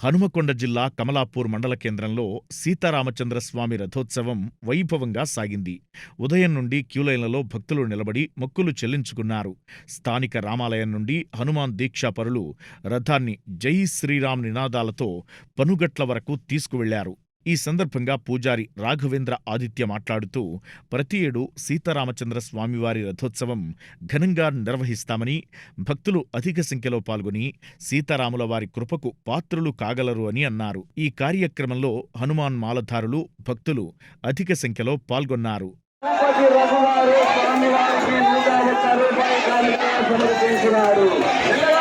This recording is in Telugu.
హనుమకొండ జిల్లా కమలాపూర్ మండల కేంద్రంలో సీతారామచంద్ర స్వామి రథోత్సవం వైభవంగా సాగింది. ఉదయం నుండి క్యూలైన్లలో భక్తులు నిలబడి మొక్కులు చెల్లించుకున్నారు. స్థానిక రామాలయం నుండి హనుమాన్ దీక్షాపరులు రథాన్ని జై శ్రీరామ్ నినాదాలతో పనుగట్ల వరకు తీసుకువెళ్ళారు. ఈ సందర్భంగా పూజారి రాఘవేంద్ర ఆదిత్య మాట్లాడుతూ ప్రతి ఏడు సీతారామచంద్ర స్వామివారి రథోత్సవం ఘనంగా నిర్వహిస్తామని భక్తులు అధిక సంఖ్యలో పాల్గొని సీతారాముల వారి కృపకు పాత్రులు కాగలరు అని అన్నారు. ఈ కార్యక్రమంలో హనుమాన్ మాలధారులు భక్తులు అధిక సంఖ్యలో పాల్గొన్నారు. తిరుపతి